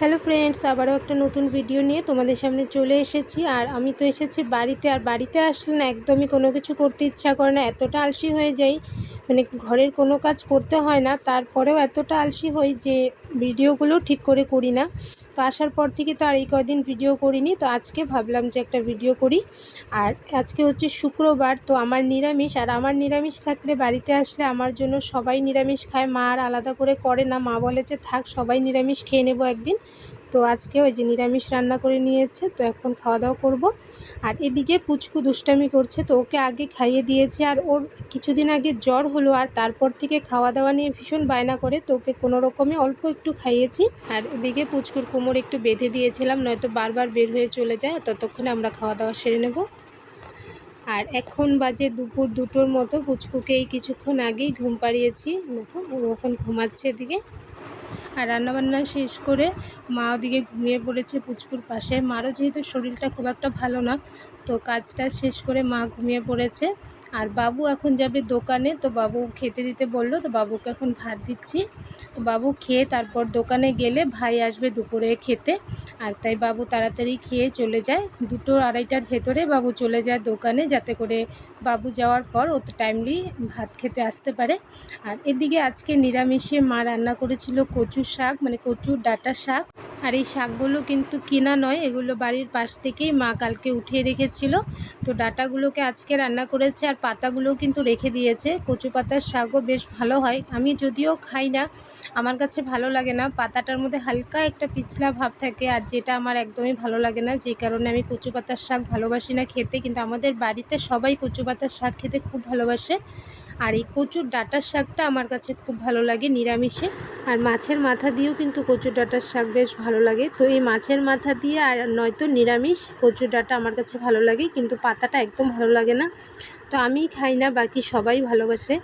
Hello friends, আবারও একটা নতুন ভিডিও নিয়ে তোমাদের সামনে চলে এসেছি। আর আমি তো এসেছি বাড়িতে, আর বাড়িতে আসলে না একদমই কোনো কিছু করতে ইচ্ছা করে না, এতটা আলসি হয়ে যাই। মানে ঘরের কোনো কাজ করতে হয় না, তারপরেও এতটা আলসি হই যে ভিডিওগুলো ঠিক করে করি না। তো আসার পর থেকে তো আর এই কয়দিন ভিডিও করিনি। তো আজকে ভাবলাম যে একটা ভিডিও করি। আর আজকে হচ্ছে শুক্রবার, তো আমার নিরামিষ। আর আমার নিরামিষ থাকলে বাড়িতে আসলে আমার জন্য সবাই নিরামিষ খায়। মা আর আলাদা করে করে না। মা বলে যে থাক, সবাই নিরামিষ খেয়ে নেব একদিন। তো আজকে ওই যে নিরামিষ রান্না করে নিয়েছে। তো এখন খাওয়া দাওয়া করব। আর এদিকে পুচকু দুষ্টামি করছে তো ওকে আগে খাইয়ে দিয়েছি আর ওর কিছুদিন আগে জ্বর হলো আর তারপর থেকে খাওয়া দাওয়া নিয়ে ভীষণ বায়না করে তো ওকে কোনো রকমে অল্প একটু খাইয়েছি। আর এদিকে পুচকুর কোমর একটু বেঁধে দিয়েছিলাম, নয়তো বারবার বের হয়ে চলে যায় ততক্ষণে আমরা খাওয়া দাওয়া সেরে নেব। আর এখন বাজে দুপুর দুটোর মতো পুচকুকে এই কিছুক্ষণ আগেই ঘুম পাড়িয়েছি। দেখো ও এখন ঘুমাচ্ছে এদিকে। আর রান্নাবান্না শেষ করে মা ওদিকে ঘুমিয়ে পড়েছে পুচকুর পাশে। মারও যেহেতু শরীরটা খুব একটা ভালো না, তো কাজটা শেষ করে মা ঘুমিয়ে পড়েছে। আর বাবু এখন যাবে দোকানে, তো বাবু খেতে দিতে বলল, তো বাবুকে এখন ভাত দিচ্ছি। তো বাবু খেয়ে তারপর দোকানে গেলে ভাই আসবে দুপুরে খেতে। আর তাই বাবু তাড়াতাড়ি খেয়ে চলে যায়। দুটো আড়াইটার ভেতরে বাবু চলে যায় দোকানে, যাতে করে বাবু যাওয়ার পর ও টাইমলি ভাত খেতে আসতে পারে। আর এদিকে আজকে নিরামিষে মা রান্না করেছিল কচু শাক মানে কচুর ডাটা শাক। আর এই শাকগুলো কিন্তু কিনা নয়, এগুলো বাড়ির পাশ থেকেই মা কালকে উঠিয়ে রেখেছিল। তো ডাটাগুলোকে আজকে রান্না করেছে আর পাতাগুলোও কিন্তু রেখে দিয়েছে। কচু পাতার শাকও বেশ ভালো হয়। আমি যদিও খাই না, আমার কাছে ভালো লাগে না। পাতাটার মধ্যে হালকা একটা পিছলা ভাব থাকে আর যেটা আমার একদমই ভালো লাগে না। যে কারণে আমি কচু পাতার শাক ভালোবাসি না খেতে, কিন্তু আমাদের বাড়িতে সবাই কচু পাতার শাক খেতে খুব ভালোবাসে। আর এই কচুর ডাটার শাকটা আমার কাছে খুব ভালো লাগে নিরামিষে। আর মাছের মাথা দিয়েও কিন্তু কচুর ডাটার শাক বেশ ভালো লাগে। তো এই মাছের মাথা দিয়ে আর নয়তো নিরামিষ কচুর ডাটা আমার কাছে ভালো লাগে, কিন্তু পাতাটা একদম ভালো লাগে না। তো আমি খাই না, বাকি সবাই ভালোবাসে।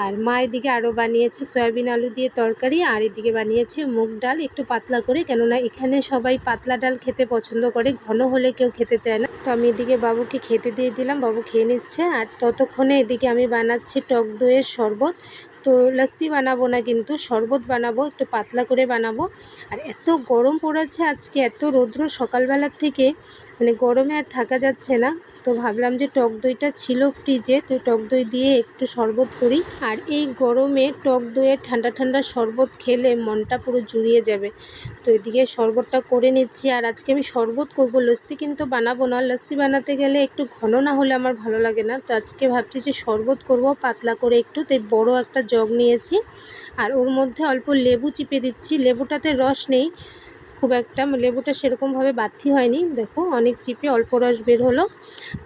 আর মা এদিকে আরও বানিয়েছে সয়াবিন আলু দিয়ে তরকারি, আর এদিকে বানিয়েছে মুগ ডাল। একটু পাতলা করে, কেননা এখানে সবাই পাতলা ডাল খেতে পছন্দ করে, ঘন হলে কেউ খেতে চায় না। তো আমি এদিকে বাবুকে খেতে দিয়ে দিলাম, বাবু খেয়ে নিচ্ছে। আর ততক্ষণে এদিকে আমি বানাচ্ছি টক দইয়ের শরবত। তো লস্যি বানাবো না কিন্তু, শরবত বানাবো, একটু পাতলা করে বানাবো। আর এত গরম পড়েছে আজকে, এত রৌদ্র সকালবেলার থেকে মানে গরমে আর থাকা যাচ্ছে না। তো ভাবলাম যে টক দইটা ছিল ফ্রিজে, তো টক দই দিয়ে একটু শরবত করি। আর এই গরমে টক দইয়ের ঠান্ডা ঠান্ডা শরবত খেলে মনটা পুরো জুড়িয়ে যাবে। তো এদিকে শরবতটা করে নিচ্ছি। আর আজকে আমি শরবত করব, লস্যি কিন্তু বানাবো না। লস্যি বানাতে গেলে একটু ঘন না হলে আমার ভালো লাগে না। তো আজকে ভাবছি যে শরবত করব, পাতলা করে একটু। তাই বড় একটা জগ নিয়েছি। আর ওর মধ্যে অল্প লেবু চিপে দিচ্ছি। লেবুটাতে রস নেই। খুব একটা লেবুটা সেরকমভাবে বাতি হয়নি। দেখো অনেক চিপে অল্প রস বের হলো।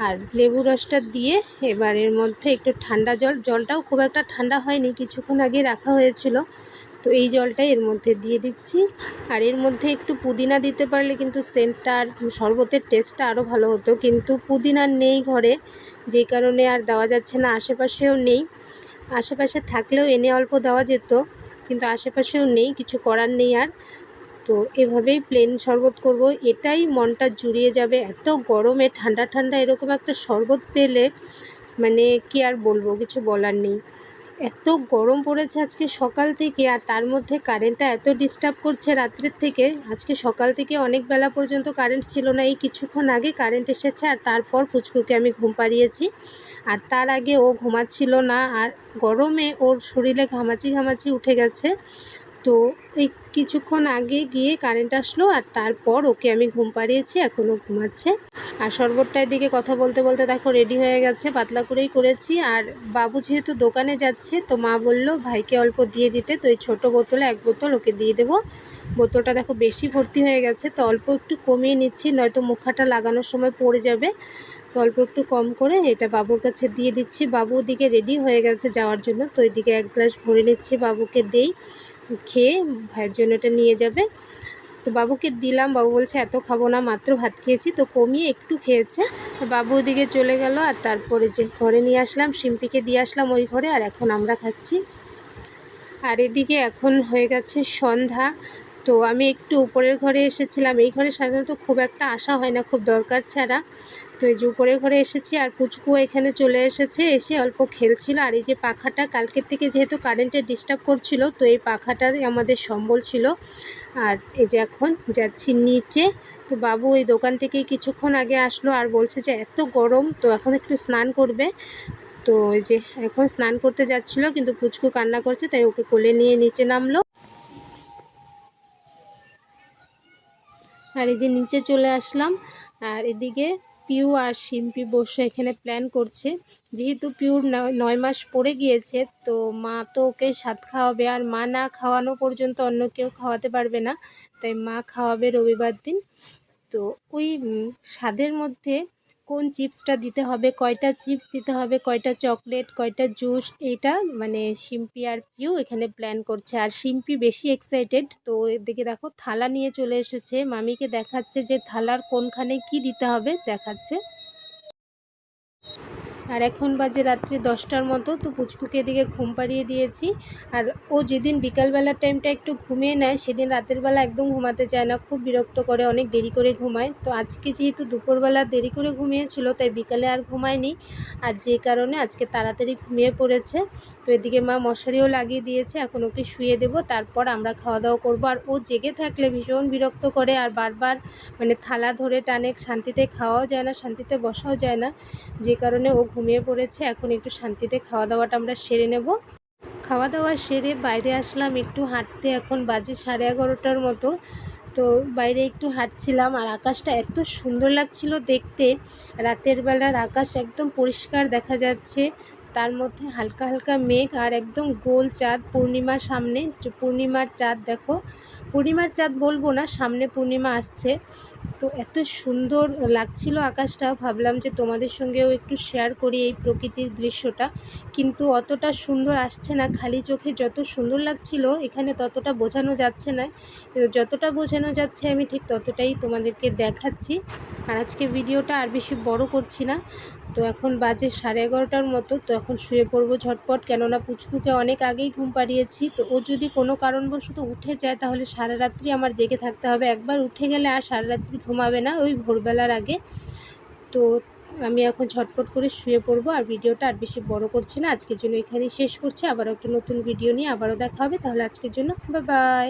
আর লেবু রসটা দিয়ে এবার এর মধ্যে একটু ঠান্ডা জল, জলটাও খুব একটা ঠান্ডা হয়নি, কিছুক্ষণ আগে রাখা হয়েছিল। তো এই জলটাই এর মধ্যে দিয়ে দিচ্ছি। আর এর মধ্যে একটু পুদিনা দিতে পারলে কিন্তু সেন্টটা আর শরবতের টেস্টটা আরও ভালো হতো। কিন্তু পুদিনা নেই ঘরে, যে কারণে আর দেওয়া যাচ্ছে না, আশেপাশেও নেই। আশেপাশে থাকলেও এনে অল্প দেওয়া যেত, কিন্তু আশেপাশেও নেই, কিছু করার নেই আর। তো এভাবেই প্লেন শরবত করব। এটাই মনটা জুড়িয়ে যাবে। এত গরমে ঠান্ডা ঠান্ডা এরকম একটা শরবত পেলে মানে কি আর বলব, কিছু বলার নেই। এত গরম পড়েছে আজকে সকাল থেকে আর তার মধ্যে কারেন্টটা এত ডিস্টার্ব করছে রাত্রের থেকে। আজকে সকাল থেকে অনেক বেলা পর্যন্ত কারেন্ট ছিল না। এই কিছুক্ষণ আগে কারেন্ট এসেছে আর তারপর ফুচকুকে আমি ঘুম পাড়িয়েছি। আর তার আগে ও ঘুমাচ্ছিল না। আর গরমে ওর শরীরে ঘামাচি ঘামাচি উঠে গেছে। তো এই কিছুক্ষণ আগে গিয়ে কারেন্ট আসলো আর তারপর ওকে আমি ঘুম পাড়িয়েছি, এখনও ঘুমাচ্ছে। আর শরবতটার দিকে কথা বলতে বলতে দেখো রেডি হয়ে গেছে, পাতলা করেই করেছি। আর বাবু যেহেতু দোকানে যাচ্ছে, তো মা বলল, ভাইকে অল্প দিয়ে দিতে, তো এই ছোটো বোতলে এক বোতল ওকে দিয়ে দেবো। বোতলটা দেখো বেশি ভর্তি হয়ে গেছে, তো অল্প একটু কমিয়ে নিচ্ছি, নয়তো মুখাটা লাগানোর সময় পড়ে যাবে। তো অল্প একটু কম করে, এটা বাবুর কাছে দিয়ে দিচ্ছি। বাবু ওদিকে রেডি হয়ে গেছে যাওয়ার জন্য, তো এদিকে এক গ্লাস ভরে নিচ্ছি বাবুকে দেই। তো খেয়ে ভাইয়ের জন্য এটা নিয়ে যাবে। তো বাবুকে দিলাম, বাবু বলছে, এত খাব না, মাত্র ভাত খেয়েছি। তো কমিয়ে একটু খেয়েছে। বাবু ওদিকে চলে গেল, আর তারপরে যে ঘরে নিয়ে আসলাম, শিম্পিকে দিয়ে আসলাম ওই ঘরে, আর এখন আমরা খাচ্ছি। আর এদিকে এখন হয়ে গেছে সন্ধ্যা। তো আমি একটু উপরের ঘরে এসেছিলাম। এই ঘরে সাধারণত খুব একটা আসা হয় না, খুব দরকার ছাড়া। তো এই যে উপরের ঘরে এসেছি আর পুচকুও এখানে চলে এসেছে, এসে অল্প খেলছিল। আর এই যে পাখাটা কালকের থেকে যেহেতু কারেন্টের ডিস্টার্ব করছিল, তো এই পাখাটা আমাদের সম্বল ছিল। আর এই যে এখন যাচ্ছি নিচে, তো বাবু এই দোকান থেকে কিছুক্ষণ আগে আসলো আর বলছে যে এত গরম, তো এখন একটু স্নান করবে। তো এই যে এখন স্নান করতে যাচ্ছিল, কিন্তু পুচকু কান্না করছে, তাই ওকে কোলে নিয়ে নিচে নামলো। আর এই যে নিচে চলে আসলাম, আর এদিকে পিউ আর শিম্পি বসে এখানে প্ল্যান করছে। যেহেতু পিউর নয় মাস পড়ে গিয়েছে, তো মা তো ওকে স্বাদ খাওয়াবে আর মা না খাওয়ানো পর্যন্ত অন্য কেউ খাওয়াতে পারবে না। তাই মা খাওয়াবে রবিবার দিন। তো ওই স্বাদের মধ্যে কোন চিপসটা দিতে হবে, কয়টা চিপস দিতে হবে, কয়টা চকলেট, কয়টা জুস, এইটা মানে শিম্পি আর পিউ এখানে প্ল্যান করছে। আর শিম্পি বেশি এক্সাইটেড তো এদিকে দেখো থালা নিয়ে চলে এসেছে। মামিকে দেখাচ্ছে যে থালার কোনখানে কি দিতে হবে, দেখাচ্ছে। আর এখন বাজে রাত্রি দশটার মতো, তো পুচকুকে এদিকে ঘুম পাড়িয়ে দিয়েছি। আর ও যেদিন বিকালবেলার টাইমটা একটু ঘুমিয়ে নেয়, সেদিন রাতের বেলা একদম ঘুমাতে চায় না, খুব বিরক্ত করে, অনেক দেরি করে ঘুমায়। তো আজকে যেহেতু দুপুরবেলা দেরি করে ঘুমিয়েছিল, তাই বিকালে আর ঘুমায়নি। আর যে কারণে আজকে তাড়াতাড়ি ঘুমিয়ে পড়েছে। তো এদিকে মা মশারিও লাগিয়ে দিয়েছে, এখন ওকে শুয়ে দেব, তারপর আমরা খাওয়া দাওয়া করব। আর ও জেগে থাকলে ভীষণ বিরক্ত করে, আর বারবার মানে থালা ধরে টানে, শান্তিতে খাওয়াও যায় না, শান্তিতে বসাও যায় না। যে কারণে ও ঘুমিয়ে পড়েছে, এখন একটু শান্তিতে খাওয়া দাওয়াটা আমরা সেরে নেব। খাওয়া দাওয়া সেরে বাইরে আসলাম, একটু হাঁটতে, এখন বাজে সাড়ে এগারোটার মতো। তো বাইরে একটু হাঁটছিলাম আর আকাশটা এত সুন্দর লাগছিল দেখতে। রাতের বেলার আকাশ একদম পরিষ্কার দেখা যাচ্ছে, তার মধ্যে হালকা হালকা মেঘ আর একদম গোল চাঁদ, পূর্ণিমার সামনে, পূর্ণিমার চাঁদ দেখো। পূর্ণিমার চাঁদ বলব না, সামনে পূর্ণিমা আসছে। তো এত সুন্দর লাগছিল আকাশটা, ভাবলাম যে তোমাদের সঙ্গেও একটু শেয়ার করি এই প্রকৃতির দৃশ্যটা। কিন্তু অতটা সুন্দর আসছে না, খালি চোখে যত সুন্দর লাগছিল এখানে ততটা বোঝানো যাচ্ছে না। যতটা বোঝানো যাচ্ছে আমি ঠিক ততটাই তোমাদেরকে দেখাচ্ছি। আর আজকে ভিডিওটা আর বেশি বড় করছি না। তো এখন বাজে সাড়ে এগারোটার মতো, তো এখন শুয়ে পড়ব ঝটপট। কেননা পুচকুকে অনেক আগেই ঘুম পাড়িয়েছি, তো ও যদি কোনো কারণবশত উঠে যায় তাহলে সারা রাত্রি আমার জেগে থাকতে হবে। একবার উঠে গেলে আর সারা রাত্রি ঘুমাবে না ওই ভোরবেলার আগে। তো আমি এখন ঝটপট করে শুয়ে পড়ব আর ভিডিওটা আর বেশি বড় করছি না। আজকের জন্য এখানেই শেষ করছি। আবারও একটা নতুন ভিডিও নিয়ে আবারও দেখা হবে। তাহলে আজকের জন্য বাই